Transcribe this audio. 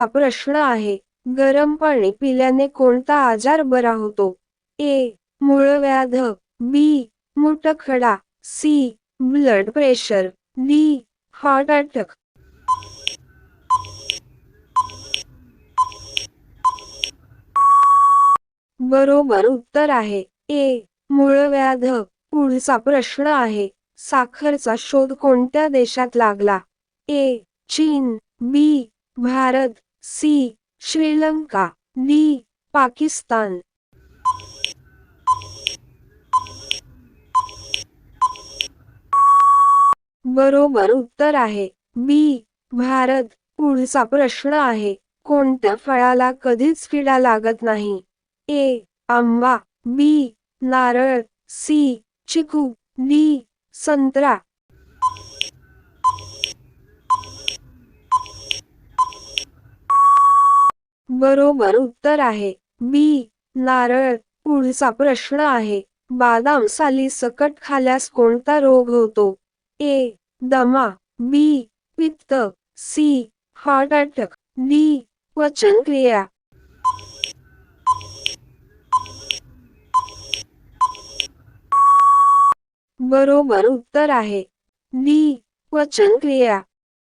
हा प्रश्न आहे. गरम पाणी पिल्याने कोणता आजार बरा होतो? ए. मूळव्याध B. मुटखडा C. Blood pressure. D. Heart attack. बरोबर उत्तर आहे. ए. मूळव्याध पुढचा प्रश्न आहे. साखरचा शोध कोणत्या देशात लागला? ए. चीन. B. Bharat. C Sri Lanka D Pakistan. बरोबर उत्तर आहे. बी भारत. पुढचा प्रश्न आहे. कोणत्या फळाला कधीच किडा लागत नाही? ए आंबा. बी नारळ. सी चिकू. डी संत्रा. बरोबर उत्तर आहे. बी नारळ. पुढचा प्रश्न आहे. बादाम साली सकट खाल्यास कोणता रोग होतो? ए दमा. बी पित्त. सी हार्ट अटॅक डी पचनक्रिया बरोबर उत्तर आहे. डी पचनक्रिया